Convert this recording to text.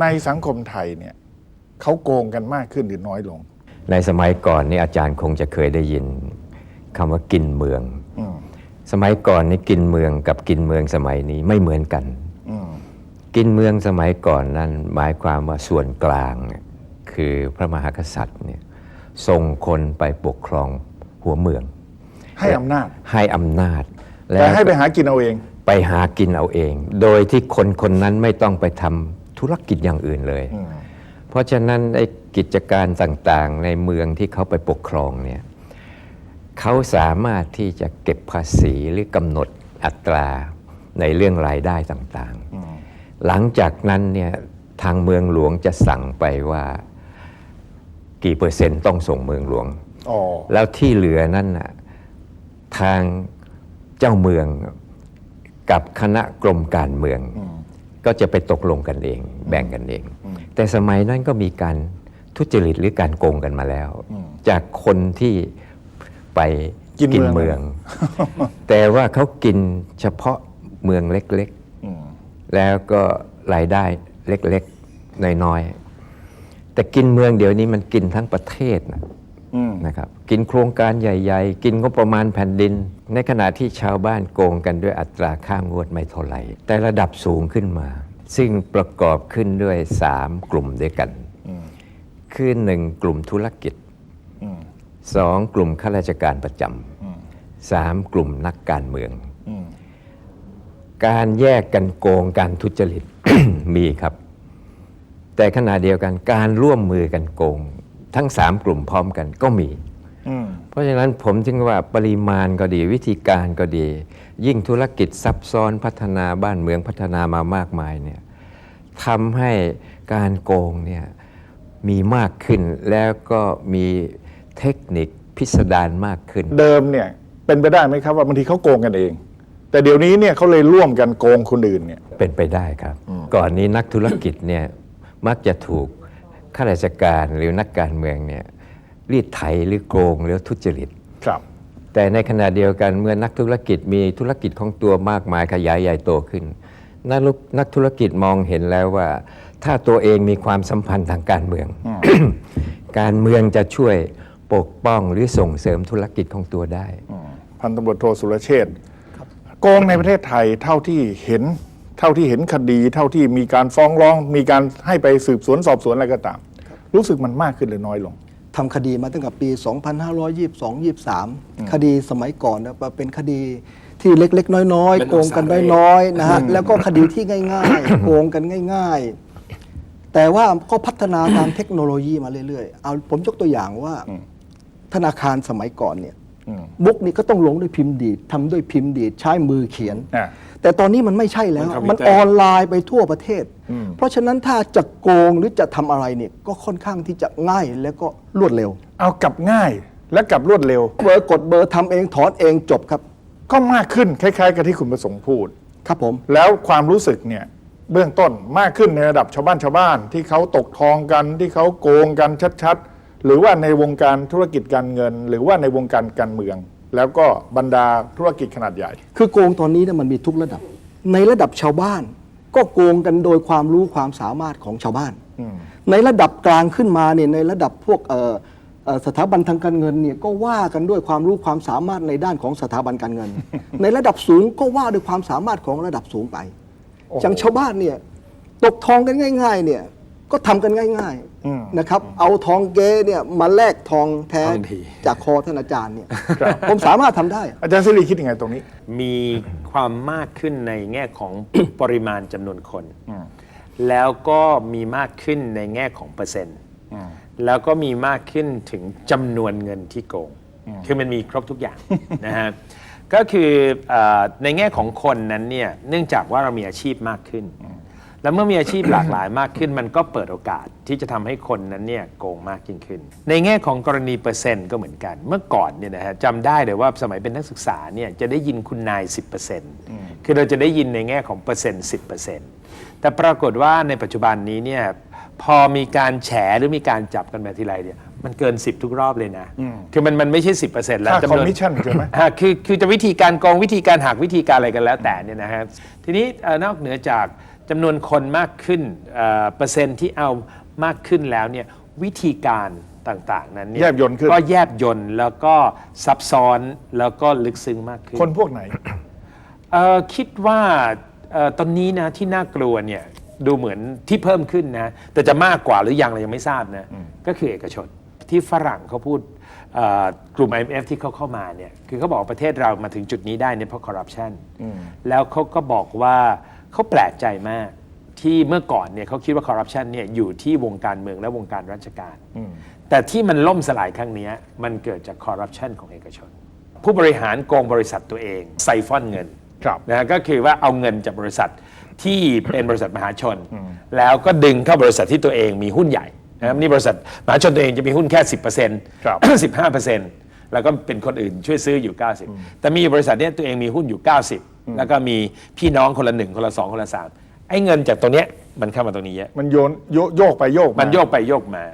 ในสังคมไทยเนี่ยเขาโกงกันมากขึ้นหรือน้อยลง ในสมัยก่อนนี่อาจารย์คงจะเคยได้ยินคำว่ากินเมืองอืมสมัยก่อนนี่กินเมืองกับกินเมืองสมัยนี้ไม่เหมือนกันอืมกินเมืองสมัยก่อนนั้นหมายความว่าส่วนกลางเนี่ยคือพระมหากษัตริย์เนี่ยส่งคนไปปกครองหัวเมือง ให้อำนาจให้อำนาจแต่ให้ไปหากินเอาเอง ไปหากินเอาเอง โดยที่คนคนนั้นไม่ต้องไปทำ ธุรกิจอย่างอื่นเลยอืมเพราะฉะนั้นไอ้กิจการต่างๆ ในเมืองที่เขาไปปกครองเนี่ยเขาสามารถที่จะเก็บภาษีหรือกำหนดอัตราในเรื่องรายได้ต่างๆ หลังจากนั้นเนี่ยทางเมืองหลวงจะสั่งไปว่า กี่เปอร์เซ็นต์ต้องส่งเมืองหลวงอ๋อแล้วที่เหลือนั่นน่ะทางเจ้าเมืองกับคณะกรมการเมือง ก็จะไปตกลงกันเอง แบ่งกันเอง แต่สมัยนั้นก็มีการทุจริตหรือการโกงกันมาแล้ว จากคนที่ไปกินเมืองเมืองแต่ว่าเขากินเฉพาะเมืองเล็กอืมๆแล้วก็รายได้เล็กๆ น้อยๆ แต่กินเมืองเดี๋ยวนี้มันกินทั้งประเทศนะอืมนะครับ กินโครงการใหญ่ ๆ กินงบประมาณแผ่นดิน ในขณะที่ชาวบ้านโกงกันด้วยอัตราค่างวดไม่เท่าไหร่ แต่ระดับสูงขึ้นมา ซึ่งประกอบขึ้นด้วย 3 กลุ่มด้วยกัน คือหนึ่งกลุ่มธุรกิจอสองกลุ่มข้าราชการประจำสามกลุ่มนักการเมืองอการแยกกันโกงการทุจริตมีครับ แต่ขณะเดียวกันการร่วมมือกันโกง ทั้งสามกลุ่มพร้อมกันก็มี เพราะฉะนั้นผมจึงว่าปริมาณก็ดีวิธีการก็ดี ยิ่งธุรกิจซับซ้อนพัฒนาบ้านเมืองพัฒนามามากมายเนี่ยทำให้การโกงเนี่ยมีมากขึ้นแล้วก็มีเทคนิคพิสดารมากขึ้น เดิมเนี่ยเป็นไปได้ไหมครับว่าบางทีเขาโกงกันเอง แต่เดี๋ยวนี้เนี่ยเขาเลยร่วมกันโกงคนอื่นเนี่ยเป็นไปได้ครับ ก่อนนี้นักธุรกิจเนี่ยมักจะถูกข้าราชการหรือนักการเมืองเนี่ย รีดไถหรือโกงหรือทุจริตครับ แต่ในขณะเดียวกันเมื่อนักธุรกิจมีธุรกิจของตัวมากมายขยายใหญ่โตขึ้น นักลุกนักธุรกิจมองเห็นแล้วว่า ถ้าตัวเองมีความสัมพันธ์ทางการเมือง การเมืองจะช่วยปกป้องหรือส่งเสริมธุรกิจของตัวได้ พันตำรวจโทสุรเชษฐ์โกงในประเทศไทยเท่าที่เห็นเท่าที่เห็นคดี เท่าที่มีการฟ้องร้อง มีการให้ไปสืบสวนสอบสวนอะไรก็ตาม รู้สึกมันมากขึ้นหรือน้อยลง ทำคดีมาตั้งแต่ปี 2522 23 คดีสมัยก่อนนะเป็นคดีที่เล็ก ๆ น้อยเป็นๆโกงกันอุตสาหะน้อยๆนะฮะแล้วก็คดีที่ง่าย ๆ โกงกันง่าย ๆ แต่ว่าก็พัฒนาตามเทคโนโลยีมาเรื่อยๆเอาผมยกตัวอย่างว่า ธนาคารสมัยก่อนเนี่ยอืมบุ๊กนี่ก็ต้องลงด้วยพิมพ์ดีดทำด้วยพิมพ์ดีดใช้มือเขียนอะ แต่ตอนนี้มันไม่ใช่แล้ว มันคอมพิวเตอร์มันออนไลน์ไปทั่วประเทศเพราะฉะนั้นถ้าจะโกงหรือจะทำอะไรเนี่ยก็ค่อนข้างที่จะง่ายและก็รวดเร็ว เอากลับง่ายและกลับรวดเร็ว เบอร์กดเบอร์ทำเองถอนเองจบครับ ก็มากขึ้นคล้ายๆ กับที่คุณประสงค์พูด ครับผม แล้วความรู้สึกเนี่ยเบื้องต้นมากขึ้นในระดับชาวบ้านชาวบ้าน ที่เขาตกทองกันที่เขาโกงกันชัดๆ หรือว่าในวงการธุรกิจการเงิน หรือว่าในวงการการเมือง แล้วก็บรรดาธุรกิจขนาดใหญ่ คือโกงตอนนี้เนี่ยมันมีทุกระดับ ในระดับชาวบ้าน ก็โกงกันโดยความรู้ความสามารถของชาวบ้านในระดับกลางขึ้นมาเนี่ยในระดับพวกเอ่อเอ่อสถาบันทางการเงินเนี่ยก็ว่ากันด้วยความรู้ความสามารถในด้านของสถาบันการเงิน ในระดับสูงก็ว่าด้วยความสามารถของระดับสูงไป โอ้โห อย่างชาวบ้านเนี่ยตกทองกันง่าย ๆ เนี่ย ก็ทำกันง่าย อืมๆ นะครับ เอาทองเก๊เนี่ยมาแลกทองแท้ทองดี จากคอท่านอาจารย์เนี่ยผมสามารถทำได้อาจารย์สิริคิดยังไงตรงนี้ มีความมากขึ้นในแง่ของ ปริมาณจำนวนคนแล้วก็มีมากขึ้นในแง่ของเปอร์เซ็นต์แล้วก็มีมากขึ้นถึงจำนวนเงินที่โกง คือมันมีครบทุกอย่าง นะฮะ ก็คือเออในแง่ของคนนั้นเนี่ย เนื่องจากว่าเรามีอาชีพมากขึ้น แล้วเมื่อมีอาชีพหลากหลายมากขึ้น มันก็เปิดโอกาสที่จะทำให้คนนั้นเนี่ยโกงมากยิ่งขึ้น ในแง่ของกรณีเปอร์เซ็นต์ก็เหมือนกัน เมื่อก่อนเนี่ยนะฮะจำได้เลยว่าสมัยเป็นนักศึกษาเนี่ยจะได้ยินคุณนาย 10%คือเราจะได้ยินในแง่ของเปอร์เซ็นต์10%แต่ปรากฏว่าในปัจจุบันนี้เนี่ยพอมีการแฉหรือมีการจับกันมาทีไรเนี่ยมันเกิน 10 ทุกรอบเลยนะ คือมันมันไม่ใช่ 10%แล้วค่าจำนวน commission ใช่ไหมอ่าคือคือจะวิธีการโกงวิธีการหักวิธีการอะไรกันแล้วแต่เนี่ยนะฮะทีนี้เอ่อนอกเหนือจาก จำนวนคนมากขึ้นเอ่อเปอร์เซ็นต์ที่เอามากขึ้นแล้วเนี่ยวิธีการต่างๆ นั้นเนี่แยบยลขึ้น ก็แยบยนต์แล้วก็ซับซ้อนแล้วก็ลึกซึ้งมากขึ้น คนพวกไหน เอ่อคิดว่าเอ่อตอนนี้นะที่น่ากลัวเนี่ยดูเหมือนที่เพิ่มขึ้นนะแต่จะมากกว่าหรือยังเรายังไม่ทราบนะก็คือเอกชนที่ฝรั่งเขาพูดเอ่อกลุ่ม IMF ที่เขาเข้ามาเนี่ยคือเขาบอกว่าประเทศเรามาถึงจุดนี้ได้เนี่ยเพราะคอร์รัปชันแล้วเขาก็บอกว่า เขาแปลกใจมากที่เมื่อก่อนเนี่ยเขาคิดว่าคอร์รัปชันเนี่ยอยู่ที่วงการเมืองและวงการราชการ แต่ที่มันล่มสลายครั้งเนี้ยมันเกิดจากคอร์รัปชันของเอกชน ผู้บริหารโกงบริษัทตัวเองไซฟอนเงินครับนะฮะก็คือว่าเอาเงินจากบริษัทที่เป็นบริษัทมหาชน แล้วก็ดึงเข้าบริษัทที่ตัวเองมีหุ้นใหญ่นะครับนี่บริษัทมหาชนตัวเองจะมีหุ้นแค่ 10%ครับ15%แล้วก็เป็นคนอื่นช่วยซื้ออยู่ 90 แต่มีบริษัทเนี้ยตัวเองมีหุ้นอยู่ 90 แล้วก็มีพี่น้องคนละหนึ่งคนละสองคนละสามไอ้เงินจากตรงเนี้ยมันเข้ามาตรงนี้เยอะมันโยนโยโยกไปโยกามันโยกไปโยกมา